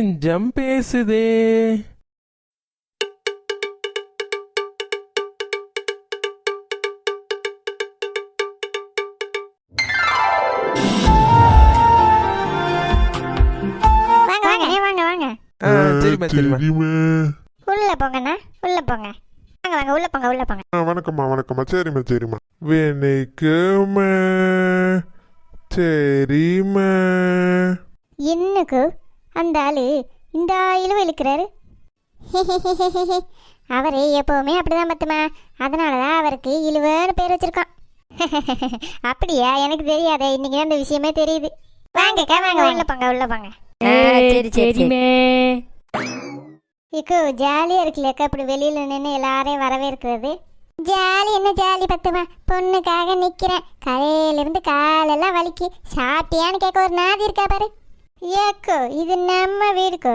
நெஞ்சம் பேசுதே. உள்ள போங்கண்ணா உள்ள போங்க. வாங்க வாங்க. உள்ள போங்க உள்ள போங்க. வணக்கம்மா வணக்கம்மா. சரிம்மா சரிம்மா. இன்னுக்கு அந்த ஆளு இந்த இழுவை இழுக்கிறாரு. அவரு எப்பவுமே அப்படிதான் பத்துமா. அதனாலதான் அவருக்கு இழுவன்னு பேர் வச்சிருக்கோம் அப்படியா? எனக்கு தெரியாதே. இன்னைக்கு தான் இந்த விஷயமே தெரியுது. வாங்கக்கா வாங்க உள்ள போங்க உள்ள போங்க. சரி சரி சரி. இக்கு ஜாலியா இருக்குல்லக்கா இப்படி வெளியில நின்று எல்லாரையும் வரவேற்கிறது. ஜாலி என்ன ஜாலி பத்துமா? பொண்ணுக்காக நிக்கிறேன். கரையில இருந்து காலெல்லாம் வலிக்கு. சாப்பிட்டியான்னு கேட்க ஒரு நாதி இருக்கா பாரு. ஏக்கோ இது நம்ம வீடுக்கோ.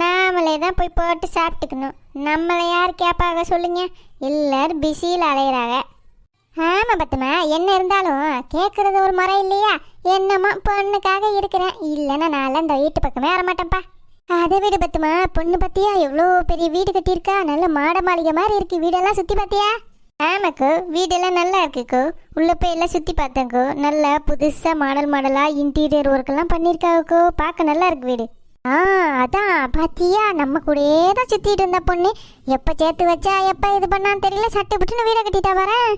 நாமளே தான் போய் போட்டு சாப்பிட்டுக்கணும். நம்மளை யார் கேட்பாங்க சொல்லுங்க. எல்லாரும் பிஸியில் அலையிறாங்க. ஆமாம் பத்துமா என்ன இருந்தாலும் கேட்குறது ஒரு முறை இல்லையா? என்னம்மா பொண்ணுக்காக இருக்கிறேன். இல்லைன்னா நான் இந்த வீட்டு பக்கமே வரமாட்டேன்ப்பா. அதை வீடு பத்துமா பொண்ணு பத்தியா? எவ்வளோ பெரிய வீடு கட்டியிருக்கா? நல்ல மாட மாளிகை மாதிரி இருக்கு. வீடெல்லாம் சுற்றி பார்த்தியா? ஆமாக்கோ வீடெல்லாம் நல்லா இருக்குக்கோ உள்ள போய் எல்லாம் சுற்றி பார்த்தேங்கோ நல்லா புதுசாக மாடல் மாடலாக இன்டீரியர் ஒர்க்கெல்லாம் பண்ணியிருக்காவுக்கோ பார்க்க நல்லா இருக்கு வீடு. ஆ அதான். பாத்தியா? நம்ம கூடயே தான் சுத்திட்டு இருந்த பொண்ணு. எப்ப சேர்த்து வச்சா எப்ப இது பண்ணான்னு தெரியல. சட்டை புட்டுன்னு வீட கட்டிட்டா வரேன்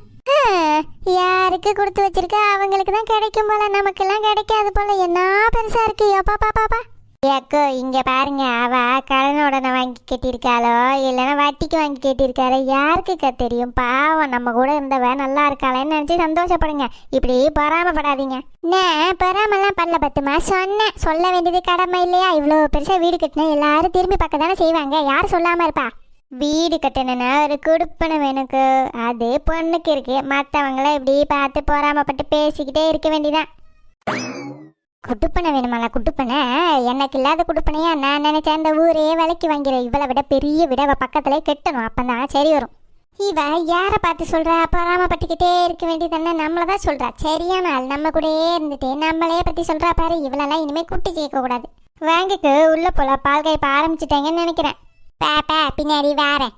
யாருக்கு கொடுத்து வச்சிருக்க? அவங்களுக்கு தான் கிடைக்கும் போல. நமக்கெல்லாம் கிடைக்காது போல. என்ன பெருசா இருக்கு? எப்பா பாப்பா. ஏக்கோ இங்க பாருங்க. அவ கடனுடனே வாங்கி கட்டியிருக்காளோ? இல்லைன்னா வட்டிக்கு வாங்கி கட்டியிருக்காளோ யாருக்குக்கா தெரியும்? பாவம் நம்ம கூட இருந்தவ நல்லா இருக்காளேன்னு நினைச்சு சந்தோஷப்படுங்க. இப்படி பொறாமப்படாதீங்க. நான் பொறாமலாம் பண்ணல பத்துமா? சொன்னேன். சொல்ல வேண்டியது கடமை இல்லையா? இவ்வளோ பெருசா வீடு கட்டினா எல்லாரும் திரும்பி பார்க்க தானே செய்வாங்க. யார் சொல்லாம இருப்பா? வீடு கட்டணும்னா ஒரு குடுப்பணம் எனக்கு. அது பொண்ணுக்கு இருக்கு. மற்றவங்கள இப்படி பார்த்து பொறாமப்பட்டு பேசிக்கிட்டே இருக்க வேண்டியதான் குட்டுப்பனை வேணுமால குட்டுப்பனை எனக்கு இல்லாத குட்டுப்பனையா நான் நினைச்சேன் அந்த ஊரே விலைக்கு வாங்கிறேன் இவளை விட பெரிய விட அவ பக்கத்துல கெட்டணும். அப்பதான் சரி வரும். இவ யார பார்த்து சொல்றா? பராமப்பட்டுக்கிட்டே இருக்க வேண்டியதானே நம்மளை தான் சொல்றா. சரியான ஆள். நம்ம கூடயே இருந்துட்டு நம்மளே பத்தி சொல்றா பாரு. இவளெல்லாம் இனிமே குட்டி கேட்கக்கூடாது கூடாது. வாங்கிக்கு. உள்ள போல பால் காய்ப்ப ஆரம்பிச்சிட்டாங்கன்னு நினைக்கிறேன். பாப்பா பின்னாடி வாரேன்.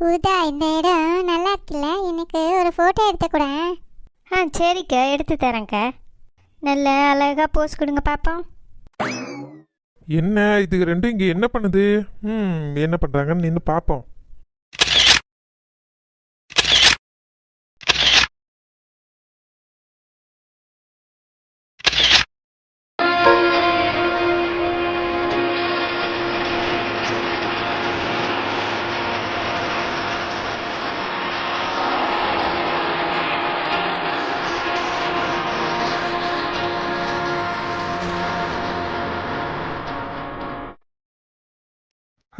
உதா இந்த இடம் நல்லா இருக்குல்ல? எனக்கு ஒரு ஃபோட்டோ எடுத்த கூட. ஆ சரிக்கா எடுத்து தரேன்க்கா. நல்ல அழகாக போஸ் கொடுங்க பாப்போம். என்ன இது ரெண்டும் இங்கே என்ன பண்ணுது? ம் என்ன பண்ணுறாங்கன்னு நின்று பார்ப்போம்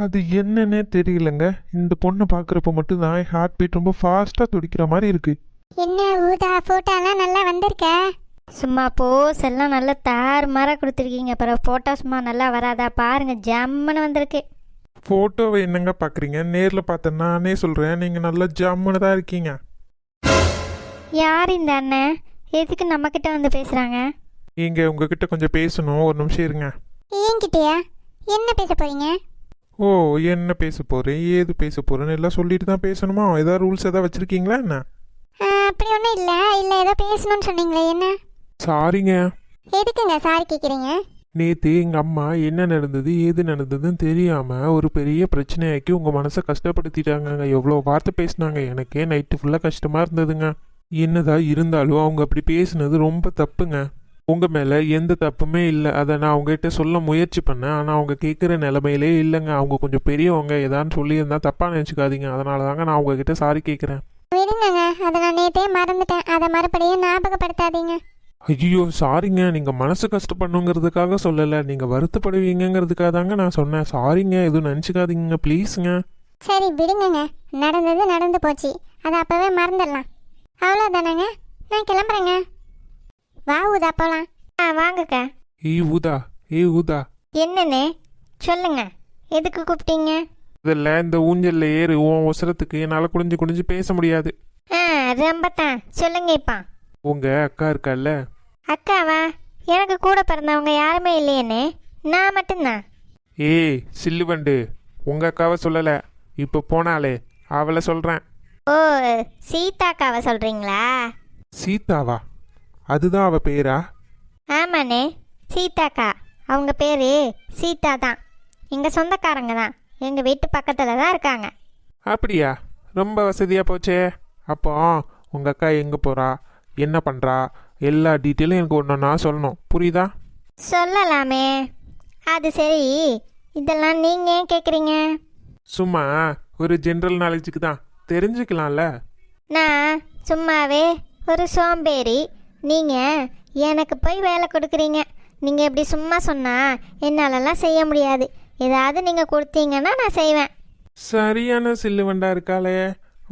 அது என்னன்னே தெரியலங்க. இந்த பொண்ணை பார்க்குறப்ப மட்டும் தான் ஹார்ட் பீட் ரொம்ப ஃபாஸ்ட்டாக துடிக்கிற மாதிரி இருக்கு. என்ன ஊதா போட்டோலாம் நல்லா வந்திருக்க? சும்மா போஸ் எல்லாம் நல்லா தார் மாற கொடுத்துருக்கீங்க. அப்புறம் ஃபோட்டோஸ்மா நல்லா வராதா? பாருங்க ஜம்முன்னு வந்திருக்கு. ஃபோட்டோவை என்னங்க பார்க்குறீங்க? நேரில் பார்த்தேன் நானே சொல்கிறேன் நீங்கள் நல்லா ஜம்முன்னு தான் இருக்கீங்க. யார் இந்த அண்ணன் எதுக்கு நம்மக்கிட்ட வந்து பேசுகிறாங்க இங்கே உங்ககிட்ட கொஞ்சம் பேசணும். ஒரு நிமிஷம் இருங்க. ஏங்கிட்டயா? என்ன பேச போறீங்க? ஓ என்ன பேச போகிறேன் ஏது பேச போகிறேன்னு எல்லாம் சொல்லிட்டு தான் பேசணுமா? ஏதாவது ரூல்ஸ் ஏதாவது வச்சுருக்கீங்களா என்ன? அப்படி ஒன்றும் இல்லை. இல்லை ஏதோ பேசணும்னு சொன்னீங்களே என்ன? சாரிங்க. எதுக்குங்க சாரி கேட்குறீங்க நேற்று எங்கள் அம்மா என்ன நடந்தது ஏது நடந்ததுன்னு தெரியாமல் ஒரு பெரிய பிரச்சனையாக்கி உங்கள் மனசை கஷ்டப்படுத்திட்டாங்கங்க. எவ்வளோ வார்த்தை பேசினாங்க. எனக்கே நைட்டு ஃபுல்லாக கஷ்டமாக இருந்ததுங்க. என்னதான் இருந்தாலும் அவங்க அப்படி பேசுனது ரொம்ப தப்புங்க. உங்கள் மேலே எந்த தப்புமே இல்லை. அதை நான் அவங்ககிட்ட சொல்ல முயற்சி பண்ணேன். ஆனால் அவங்க கேட்குற நிலமையிலே இல்லைங்க. அவங்க கொஞ்சம் பெரியவங்க. ஏதான்னு சொல்லியிருந்தா தப்பாக நினச்சிக்காதீங்க. அதனால தாங்க நான் உங்ககிட்ட சாரி கேட்குறேன் விடுங்கங்க. அதை நான் நேத்தே மறந்துட்டேன். அதை மறுபடியும் ஞாபகப்படுத்தாதீங்க. ஐயோ சாரிங்க நீங்கள் மனசு கஷ்டப்படணுங்கிறதுக்காக சொல்லலை. நீங்கள் வருத்தப்படுவீங்கங்கிறதுக்காக தாங்க நான் சொன்னேன். சாரிங்க எதுவும் நினச்சிக்காதீங்க. ப்ளீஸுங்க சரி விடுங்கங்க. நடந்தது நடந்து போச்சு. அதை அப்பவே மறந்துடலாம். அவ்வளோதானங்க நான் கிளம்புறேங்க. வா ஊதா போலாம். ஆ வாங்கக்கா. ஏய் ஊதா. ஏய் ஊதா. என்னண்ணே? சொல்லுங்க. எதுக்கு கூப்பிட்டீங்க? இதில் இந்த ஊஞ்சல்ல ஏறு உன் அவசரத்துக்கு என்னால் குடிஞ்சு குடிஞ்சு பேச முடியாது. ஆ ரொம்ப தான் சொல்லுங்க இப்போ. உங்கள் அக்கா இருக்கால்ல? அக்காவா? எனக்கு கூட பிறந்தவங்க யாருமே இல்லையேண்ணே. நான் மட்டும்தான். ஏய் சில்லுவண்டு. உங்க அக்காவை சொல்லலை. இப்போ போனாலே அவளை சொல்கிறேன் ஓ சீதாக்காவை சொல்கிறீங்களா சீதாவா? அதுதான் அவ பேரா? ஆமாண்ணே சீதாக்கா. அவங்க பேர் சீதா தான். எங்கள் சொந்தக்காரங்க தான். எங்கள் வீட்டு பக்கத்தில் தான் இருக்காங்க. அப்படியா? ரொம்ப வசதியாக போச்சே. அப்போ உங்கள் அக்கா எங்கே போகிறா என்ன பண்ணுறா எல்லா டீட்டெயிலும் எனக்கு ஒன்றா சொல்லணும். புரியுதா? சொல்லலாமே. அது சரி. இதெல்லாம் நீங்கள் ஏன் கேட்குறீங்க சும்மா ஒரு ஜென்ரல் நாலேஜுக்கு தான். தெரிஞ்சுக்கலாம்ல. நான் சும்மாவே ஒரு சோம்பேறி நீங்கள் எனக்கு போய் வேலை கொடுக்குறீங்க. நீங்கள் இப்படி சும்மா சொன்னால் என்னாலலாம் செய்ய முடியாது. ஏதாவது நீங்கள் கொடுத்தீங்கன்னா நான் செய்வேன். சரியான சில்லுவண்டா இருக்காளே.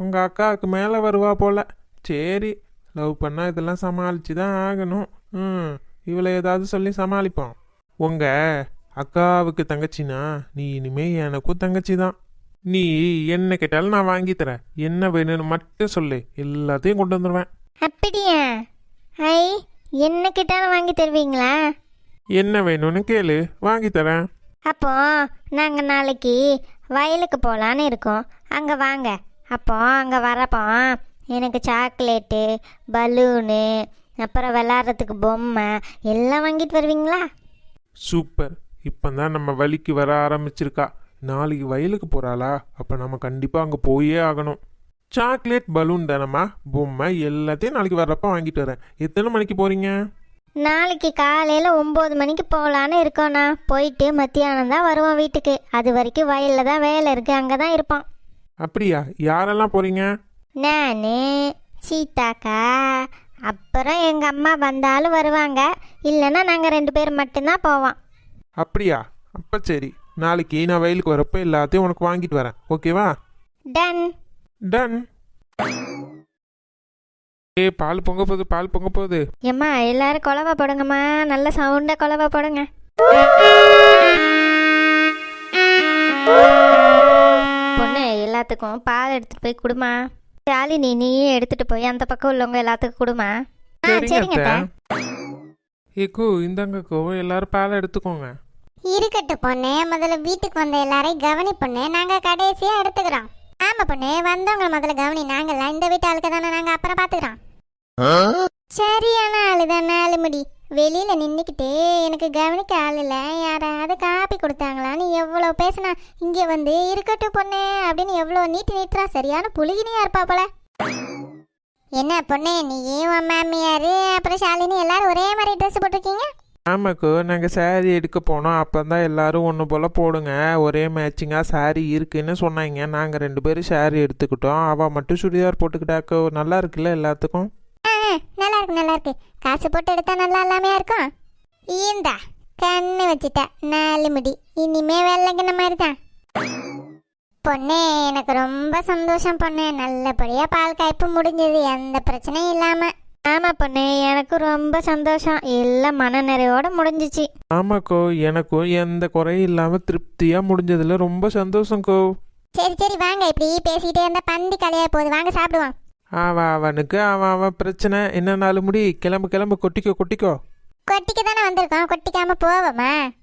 உங்கள் அக்காவுக்கு மேலே வருவா போல. சரி லவ் பண்ணால் இதெல்லாம் சமாளித்து தான் ஆகணும். ம் இவளை ஏதாவது சொல்லி சமாளிப்போம். உங்கள் அக்காவுக்கு தங்கச்சினா நீ இனிமே எனக்கும் தங்கச்சி தான். நீ என்ன கேட்டாலும் நான் வாங்கி தரேன். என்ன வேணும்னு மட்டும் சொல்லு. எல்லாத்தையும் கொண்டு வந்துடுவேன் அப்படியா? ஐ என்ன கிட்டாலும் வாங்கி தருவீங்களா? என்ன வேணும்னு கேளு வாங்கி தரேன். அப்போ நாங்கள் நாளைக்கு வயலுக்கு போகலான்னு இருக்கோம். அங்கே வாங்க. அப்போ அங்கே வரப்போ எனக்கு சாக்லேட்டு பலூனு அப்புறம் விளாட்றதுக்கு பொம்மை எல்லாம் வாங்கிட்டு வருவீங்களா? சூப்பர். இப்போ தான் நம்ம வழிக்கு வர ஆரம்பிச்சிருக்கா. நாளைக்கு வயலுக்கு போகிறாளா அப்போ நம்ம கண்டிப்பாக அங்கே போயே ஆகணும். சாக்லேட் பலூன் தானம்மா? பொம்மை எல்லாத்தையும் நாளைக்கு வர்றப்ப வாங்கிட்டு வரேன். எத்தனை மணிக்கு போகிறீங்க நாளைக்கு காலையில் ஒம்பது மணிக்கு போகலான்னு இருக்கோண்ணா போயிட்டு மத்தியானம் தான் வருவோம் வீட்டுக்கு. அது வரைக்கும் வயலில் தான் வேலை இருக்குது அங்கே தான் இருப்போம். அப்படியா? யாரெல்லாம் போகிறீங்க நான் சீதாக்கா அப்புறம் எங்கள் அம்மா வந்தாலும் வருவாங்க. இல்லைன்னா நாங்கள் ரெண்டு பேர் மட்டும்தான் போவோம். அப்படியா? அப்போ சரி. நாளைக்கு நான் வயலுக்கு வரப்போ எல்லாத்தையும் உனக்கு வாங்கிட்டு வரேன். ஓகேவா? டன் டன் ஏ பால் பொங்க போகுது பால் பொங்க போகுது. ஏம்மா எல்லாரும் குழவா போடுங்கம்மா. நல்ல சவுண்டாக குழவா போடுங்க. பொண்ணு எல்லாத்துக்கும் பால் எடுத்துட்டு போய் கொடுமா. ஜாலினி நீயே எடுத்துட்டு போய் அந்த பக்கம் உள்ளவங்க எல்லாத்துக்கும் கொடுமா. ஆ சரிங்க அத்தை. அத்தை. ஏக்கோ இந்தாங்கக்கோ எல்லாரும் பால் எடுத்துக்கோங்க. இருக்கட்டும் பொண்ணு. முதல்ல வீட்டுக்கு வந்த எல்லாரையும் கவனி பொண்ணு. நாங்க கடைசியா எடுத்துக்கிறோம். ஆமா பொண்ணு வந்தவங்க முதல்ல கவனி. நாங்கெல்லாம் இந்த வீட்டு ஆளுக்கு தானே நாங்க அப்புறம் பாத்துக்கிறோம். சரியான ஆளுதான் நாலு முடி. வெளியில நின்னுக்கிட்டு எனக்கு கவனிக்க ஆள் இல்ல. யாராவது காப்பி கொடுத்தாங்களான்னு எவ்வளவு பேசினா இங்க வந்து இருக்கட்டும் பொண்ணு அப்படின்னு எவ்வளவு நீட்டு நீட்டுறா சரியான புழுகினியா இருப்பா போல. என்ன பொண்ணு நீயும் மாமியாரு அப்புறம் ஷாலினி எல்லாரும் ஒரே மாதிரி ட்ரெஸ் போட்டிருக்கீங்க? ஆமாக்கோ நாங்கள் saree எடுக்க போனோம். அப்போ தான் எல்லோரும் ஒன்று போல் போடுங்க. ஒரே மேட்சிங்காக saree இருக்குன்னு சொன்னாங்க. நாங்கள் ரெண்டு பேரும் saree எடுத்துக்கிட்டோம். அவள் மட்டும் சுடிதார் போட்டுக்கிட்டாக்கோ. நல்லா இருக்குல்ல எல்லாத்துக்கும்? ஆ, நல்லா இருக்கு நல்லா இருக்கு. காசு போட்டு எடுத்தா நல்லா இல்லாமையா இருக்கும்? ஈந்தா கண்ணு வச்சுட்டா. நாலு முடி. இனிமே வெள்ளைங்கின மாதிரி தான் பொண்ணே எனக்கு ரொம்ப சந்தோஷம் பொண்ணு. நல்லபடியாக பால் காய்ப்பு முடிஞ்சது. எந்த பிரச்சனையும் இல்லாமல் ஆமா பொண்ணு எனக்கு ரொம்ப சந்தோஷம். எல்லாம் மன நிறைவோட முடிஞ்சிச்சு ஆமாக்கோ எனக்கும் எந்த குறையும் இல்லாமல் திருப்தியாக முடிஞ்சதில் ரொம்ப சந்தோஷம்க்கோ சரி சரி வாங்க. இப்படி பேசிட்டே இருந்தா பந்தி கலையா போகுது. வாங்க சாப்பிடுவோம். அவன் அவனுக்கு அவன் அவன் பிரச்சனை. என்னன்னாலும் முடி? கிளம்பு கிளம்பு. கொட்டிக்கோ கொட்டிக்கோ. கொட்டிக்க தானே வந்திருக்கோம். கொட்டிக்காம போவோமா?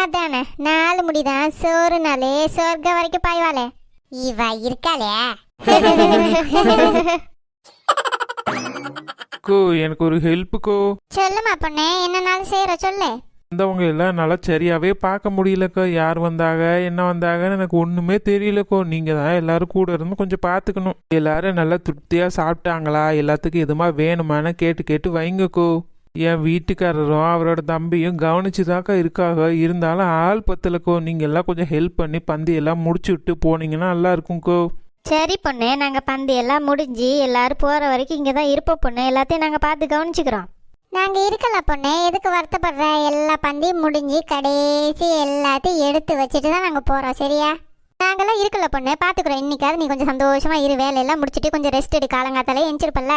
அதானே. நாலு முடிதான். சோறு நாளே. சொர்க்கம் வரைக்கும் பாய்வாளே. இவ இருக்காளே. கோ எனக்கு ஒரு ஹெல்ப்புக்கோ? சொல்லுமா பொண்ணே என்னனாலும் செய்யற சொல்லு. வந்தவங்க எல்லாம் நல்லா சரியாவே பார்க்க முடியலக்கோ. யார் வந்தாங்க என்ன வந்தாங்கன்னு எனக்கு ஒன்றுமே தெரியலக்கோ. நீங்கள் தான் எல்லாரும் கூட இருந்து கொஞ்சம் பார்த்துக்கணும். எல்லாரும் நல்லா திருப்தியாக சாப்பிட்டாங்களா? எல்லாத்துக்கும் எதுமா வேணுமான்னு கேட்டு கேட்டு வைங்கக்கோ. என் வீட்டுக்காரரும் அவரோட தம்பியும் கவனிச்சு தாக்கா இருக்காக. இருந்தாலும் ஆள் பத்தலக்கோ. நீங்கள் எல்லாம் கொஞ்சம் ஹெல்ப் பண்ணி பந்தி எல்லாம் முடிச்சு விட்டு போனீங்கன்னா நல்லா இருக்கும்க்கோ சரி பொண்ணு நாங்கள் பந்து எல்லாம் முடிஞ்சு எல்லாரும் போகிற வரைக்கும் இங்கே தான் இருப்போம் பொண்ணு. எல்லாத்தையும் நாங்கள் பார்த்து கவனிச்சுக்கிறோம். நாங்க இருக்கல பொண்ணே. எதுக்கு வருத்தப்படுற? எல்லா பந்தியும் முடிஞ்சு கடைசி எல்லாத்தையும் எடுத்து வச்சுட்டு தான் நாங்க போறோம். சரியா? நாங்கெல்லாம் இருக்கல பொண்ணு. பாத்துக்கிறோம் இன்னைக்காவது நீ கொஞ்சம் சந்தோஷமா இரு. வேலையெல்லாம் முடிச்சிட்டு கொஞ்சம் ரெஸ்ட் எடு. காலங்காத்தாலே எஞ்சிருப்பல்ல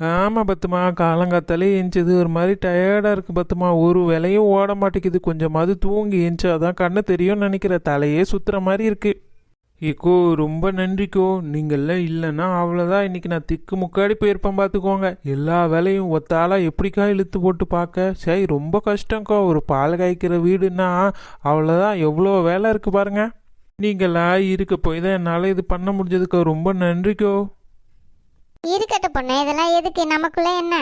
ஆமாம் பத்துமா. காலங்காத்தாலே எஞ்சது ஒரு மாதிரி டயர்டாக இருக்கு பத்துமா. ஒரு வேலையும் ஓட மாட்டேங்குது. கொஞ்சமாவது தூங்கி எஞ்சாதான் கண்ணு தெரியும்னு நினைக்கிற. தலையே சுத்துற மாதிரி இருக்கு. ஏக்கோ ரொம்ப நன்றிக்கோ. நீங்கள்லாம் இல்லைன்னா அவ்வளோதான் இன்றைக்கி நான் திக்கு முக்காடி போயிருப்பேன் பார்த்துக்கோங்க எல்லா வேலையும் ஒத்தாளாக எப்படிக்கா இழுத்து போட்டு பார்க்க சரி ரொம்ப கஷ்டம்க்கோ. ஒரு பால் காய்க்கிற வீடுன்னா அவ்வளோதான் எவ்வளோ வேலை இருக்குது பாருங்க. நீங்களா இருக்க போய் தான் என்னால் இது பண்ண முடிஞ்சதுக்கோ. ரொம்ப நன்றிக்கோ. இருக்கட்டும் பொண்ணு. இதெல்லாம் எதுக்கு? நமக்குள்ள என்ன?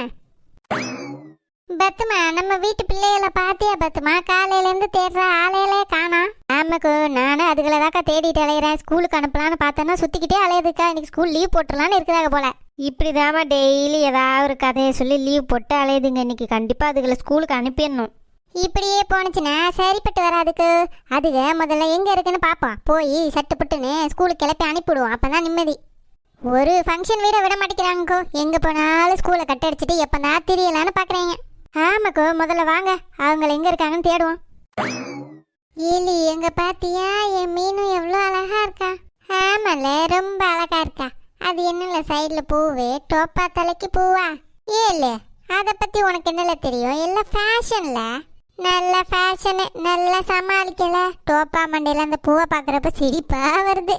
பத்துமா நம்ம வீட்டு பிள்ளைகளை பாத்தியா பத்துமா? காலையிலேருந்து தேடுற ஆளையிலே காணா ஆமாக்கு நானும் அதுகளை தாக்கா தேடிட்டு அலையிறேன். ஸ்கூலுக்கு அனுப்பலான்னு பார்த்தேன்னா சுத்திக்கிட்டே அலையுதுக்கா இன்னைக்கு ஸ்கூல் லீவ் போட்டுடலான்னு இருக்கிறாங்க போல. இப்படிதாம்மா டெய்லி ஏதாவது ஒரு கதையை சொல்லி லீவ் போட்டு அலையுதுங்க. இன்னைக்கு கண்டிப்பாக அதுகளை ஸ்கூலுக்கு அனுப்பிடணும். இப்படியே போனுச்சுன்னா சரிப்பட்டு வராதுக்கு. அதுக முதல்ல எங்க இருக்குன்னு பாப்போம். போய் சட்டுப்பட்டுன்னு ஸ்கூலுக்கு கிளப்பி அனுப்பிவிடுவோம். அப்பதான் நிம்மதி. ஒரு ஃபங்க்ஷன் வீட விட மாட்டேங்கிறாங்கக்கோ. எங்க போனாலும் ஸ்கூலை கட்டடிச்சிட்டு எப்பதான் தெரியலான்னு பாக்குறீங்க. ஆமாக்கோ முதல்ல வாங்க. அவங்கள எங்க இருக்காங்கன்னு தேடுவோம். ஏலி எங்க பாத்தியா? என் மீனும் எவ்வளோ அழகா இருக்கா? ஆமால ரொம்ப அழகா இருக்கா. அது என்னல சைடுல பூவு? டோப்பா தலைக்கு பூவா? ஏலு அத பத்தி உனக்கு என்னல தெரியும்? எல்லாம் ஃபேஷன்ல? நல்ல ஃபேஷனு நல்லா சமாளிக்கல. டோப்பா மண்டையில அந்த பூவை பார்க்குறப்ப சிரிப்பா வருது.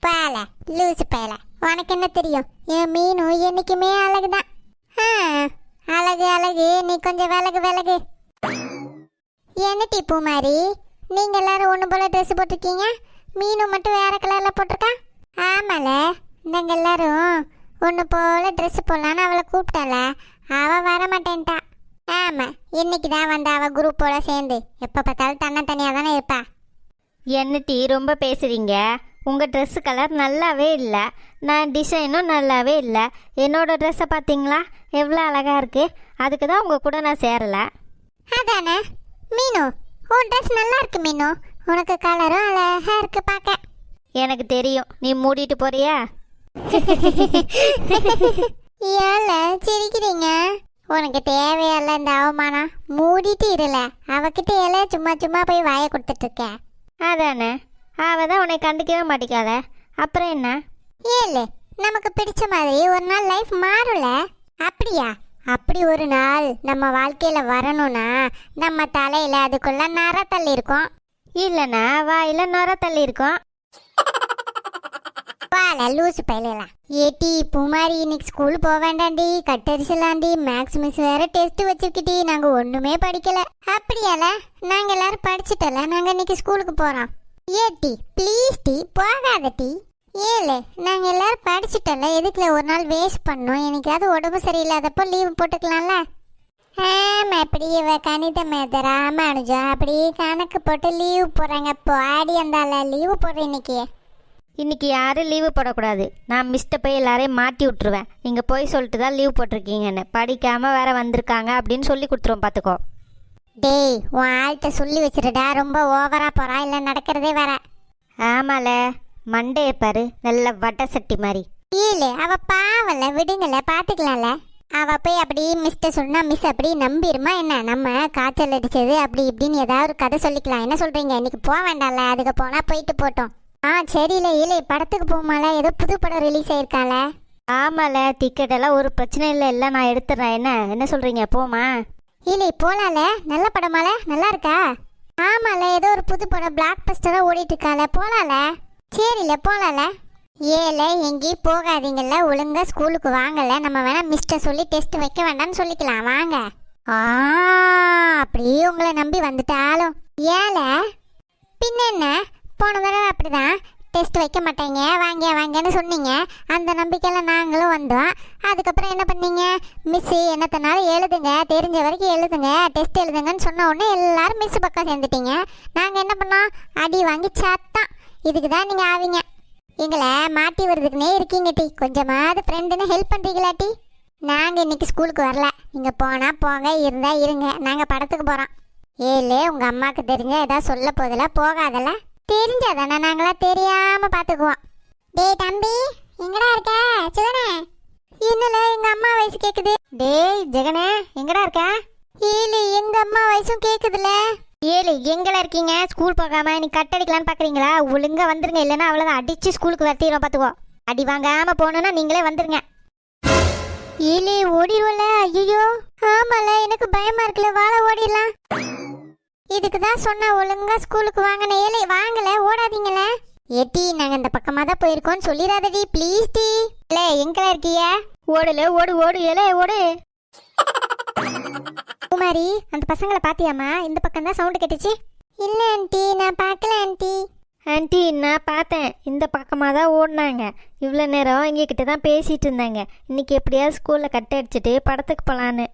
பால லூசு பயல. உனக்கு என்ன தெரியும்? என் மீனும் என்னைக்குமே அழகுதான். ஆ, அழகு அழகு. நீ கொஞ்சம் விலகு விலகு. என்னட்டி பூமாரி? நீங்க எல்லாரும் ஒன்று போல ட்ரெஸ் போட்டிருக்கீங்க? மீனும் மட்டும் வேற கலர்ல போட்டிருக்கா? ஆமால. நாங்க எல்லாரும். ஒன்று போல ட்ரெஸ் போடலான்னு அவளை கூப்பிட்டால. அவ வர மாட்டேன்ட்டா ஆமா இன்னைக்கு தான் வந்த அவ குரூப்போட சேர்ந்து. எப்போ பார்த்தாலும் தன்னை தனியாக தானே இருப்பா. என்ன டீ ரொம்ப பேசுறீங்க. உங்கள் ட்ரெஸ் கலர் நல்லாவே இல்லை. நான் டிசைனும் நல்லாவே இல்லை. என்னோட ட்ரெஸ்ஸை பார்த்தீங்களா? எவ்வளோ அழகாக இருக்குது அதுக்கு தான் உங்கள் கூட நான் சேரலை. அதானே. மீனு உன் ட்ரெஸ் நல்லா இருக்கு மீனு. உனக்கு கலரும் அழகா இருக்கு பார்க்க எனக்கு தெரியும். நீ மூடிட்டு போறியா? ஏல சிரிக்கிறீங்க? உனக்கு தேவையில்ல இந்த அவமானம். மூடிட்டு இருல அவகிட்ட ஏல சும்மா சும்மா போய் வாயை கொடுத்துட்டு இருக்க அதானே. அவ தான் உன்னை கண்டுக்கவே மாட்டிக்காத. அப்புறம் என்ன? ஏலு நமக்கு பிடிச்ச மாதிரி ஒரு நாள் லைஃப் மாறும்ல அப்படியா? அப்படி ஒரு நாள் நம்ம வாழ்க்கையில வரணும்னா நம்ம தலையில அதுக்குள்ள நர தள்ளி இருக்கும். இல்லைண்ணா வாயில் நுர தள்ளி இருக்கோம். வாழ லூசு பயிலாம் ஏட்டி பூமாரி இன்னைக்கு ஸ்கூல் போக வேண்டாண்டி. கட்டரிசலாண்டி மேக்ஸ் மிஸ் வேற டெஸ்ட் வச்சுக்கிட்டி நாங்க ஒண்ணுமே படிக்கல. அப்படியால? நாங்க எல்லாரும் படிச்சிட்டல. நாங்க இன்னைக்கு ஸ்கூலுக்கு போறோம். ஏட்டி ப்ளீஸ் டி போகாத டி ஏழு நாங்க எல்லாரும் படிச்சிட்டல எதுக்குல ஒரு நாள் வேஸ்ட் பண்ணோம்? எனக்காவது உடம்பு சரியில்லாதப்போ லீவ் போட்டுக்கலாம்ல? ஆமா அப்படி இவ கணித மேதர் ஆமா அனுஜா அப்படி கணக்கு போட்டு லீவ் போறாங்க பாடி அந்த லீவு போடுறேன் இன்னைக்கு? இன்னைக்கு யாரும் லீவு போடக்கூடாது. நான் மிஸ்ட்டை போய் எல்லாரையும் மாட்டி விட்ருவேன் நீங்கள் போய் சொல்லிட்டு தான் லீவ் போட்டிருக்கீங்கன்னு. படிக்காமல் வேற வந்திருக்காங்க அப்படின்னு சொல்லி கொடுத்துருவோம் பார்த்துக்கோ. டேய் உன் ஆள்கிட்ட சொல்லி வச்சிருடா ரொம்ப ஓவரா போறா இல்ல நடக்கிறதே வேற. ஆமால. மண்டையை பாரு நல்ல வடை சட்டி மாதிரி. இல்ல அவ பாவல விடுங்கல பாத்துக்கலாம்ல. அவ போய் அப்படி மிஸ்டர் சொன்னா மிஸ் அப்படி நம்பிருமா என்ன? நம்ம காய்ச்சல் அடிச்சது அப்படி இப்படின்னு ஏதாவது ஒரு கதை சொல்லிக்கலாம். என்ன சொல்றீங்க? இன்னைக்கு போக வேண்டாம்ல அதுக்கு போனா போயிட்டு போட்டோம். ஆ சரியில்ல இல்லை படத்துக்கு போமால ஏதோ புது படம் ரிலீஸ் ஆயிருக்கால? ஆமால டிக்கெட் எல்லாம் ஒரு பிரச்சனை இல்லை எல்லாம் நான் எடுத்துறேன். என்ன? என்ன சொல்கிறீங்க போமா. இல்லை போலால? நல்ல படமால? நல்லா இருக்கா? ஆமால ஏதோ ஒரு புது படம் பிளாக் பஸ்டரா ஓடிட்டு இருக்கால போலால? சரில போகலாம்ல ஏல எங்கேயும் போகாதீங்கல்ல ஒழுங்கா ஸ்கூலுக்கு வாங்கல. நம்ம வேணா மிஸ்டர் சொல்லி டெஸ்ட் வைக்க வேண்டாம்னு சொல்லிக்கலாம். வாங்க. ஆ அப்படியே உங்களை நம்பி வந்துட்டாலும். ஏல பின்ன என்ன? போன தடவை அப்படிதான். டெஸ்ட் வைக்க மாட்டேங்க. வாங்க வாங்கன்னு சொன்னீங்க. அந்த நம்பிக்கையில் நாங்களும் வந்தோம். அதுக்கப்புறம் என்ன பண்ணீங்க? மிஸ் என்னத்தனாலும் எழுதுங்க. தெரிஞ்ச வரைக்கும் எழுதுங்க. டெஸ்ட் எழுதுங்கன்னு சொன்ன உடனே எல்லாரும் மிஸ் பக்கம் சேர்ந்துட்டீங்க. நாங்கள் என்ன பண்ணோம்? அடி வாங்கி சாத்தான் இதுக்கு தான் நீங்கள் ஆவீங்க. எங்களை மாட்டி வருதுக்குனே இருக்கீங்க டி. கொஞ்சமாவது ஃப்ரெண்டுன்னு ஹெல்ப் பண்ணுறீங்களா டி? நாங்கள் இன்னைக்கு ஸ்கூலுக்கு வரல. நீங்கள் போனால் போங்க இருந்தால் இருங்க. நாங்கள் படத்துக்கு போகிறோம் ஏலே உங்கள் அம்மாவுக்கு தெரிஞ்ச ஏதாவது சொல்ல போதில்ல போகாதல்ல? தெரிஞ்சாதானே நாங்களா தெரியாமல் பார்த்துக்குவோம் டேய் தம்பி எங்கடா இருக்க? சிவனே என்னல எங்கள் அம்மா வயசு கேட்குது டேய் ஜெகனே எங்கடா இருக்க? ஏலு எங்கள் அம்மா வயசும் கேட்குதுல்ல ஏழு எங்கடா இருக்கீங்க? ஸ்கூல் போகாம நீ கட்டடிக்கலான்னு பார்க்குறீங்களா ஒழுங்கா வந்துருங்க இல்லைன்னா அவ்வளோதான் அடிச்சு ஸ்கூலுக்கு வரட்டிடுவோம் பார்த்துக்கோ அடி வாங்காமல் போகணுன்னா நீங்களே வந்துருங்க. ஏழு ஓடிடுவோம்ல ஐயோ ஆமால எனக்கு பயமா இருக்குல்ல வாழ ஓடிடலாம். இதுக்கு தான் சொன்ன ஒழுங்கா ஸ்கூலுக்கு வாங்கின ஏலே. வாங்கல ஓடாதீங்களே ஏட்டி நாங்க இந்த பக்கமா தான் போயிருக்கோம்னு சொல்லிடாதடி ப்ளீஸ் டி. இல்ல எங்கல இருக்கிய? ஓடுல ஓடு ஓடு ஏழை ஓடு. குமாரி அந்த பசங்களை பாத்தியாமா இந்த பக்கம் தான் சவுண்ட் கேட்டுச்சு. இல்ல ஆண்டி நான் பார்க்கல ஆண்டி. ஆன்ட்டி நான் பார்த்தேன். இந்த பக்கமாக தான் ஓடினாங்க. இவ்வளோ நேரம் எங்ககிட்ட தான் பேசிகிட்டு இருந்தாங்க. இன்னைக்கு எப்படியாவது ஸ்கூலில் கட் அடிச்சுட்டு படத்துக்கு போகலான்னு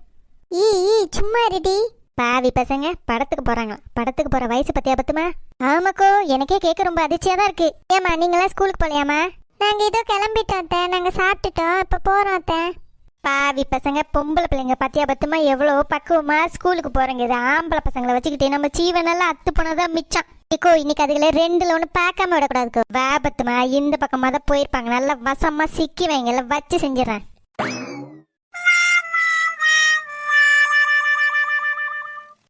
ஈ ஈ, சும்மா இருடி. பாவி பசங்க படத்துக்கு போறாங்களா படத்துக்கு போற வயசு பத்தியா பத்துமா? ஆமாக்கோ எனக்கே கேட்க ரொம்ப அதிர்ச்சியா தான் இருக்கு ஏமா நீங்களாம் ஸ்கூலுக்கு போலையாமா நாங்க ஏதோ கிளம்பிட்டோம் அத்தை. நாங்க சாப்பிட்டுட்டோம் இப்ப போறோம் அத்தை. பாவி பசங்க பொம்பளை பிள்ளைங்க பத்தியா பத்துமா எவ்வளோ பக்குவமா ஸ்கூலுக்கு போறங்க. இது ஆம்பளை பசங்களை வச்சுக்கிட்டு நம்ம ஜீவனெல்லாம் அத்து போனதான் மிச்சம். இக்கோ இன்னைக்கு அதுல ரெண்டுல ஒன்று பார்க்காம விடக்கூடாது வேபத்துமா இந்த பக்கமாக தான் போயிருப்பாங்க. நல்லா வசமா சிக்கி வைங்கல்ல வச்சு செஞ்சிடறேன்.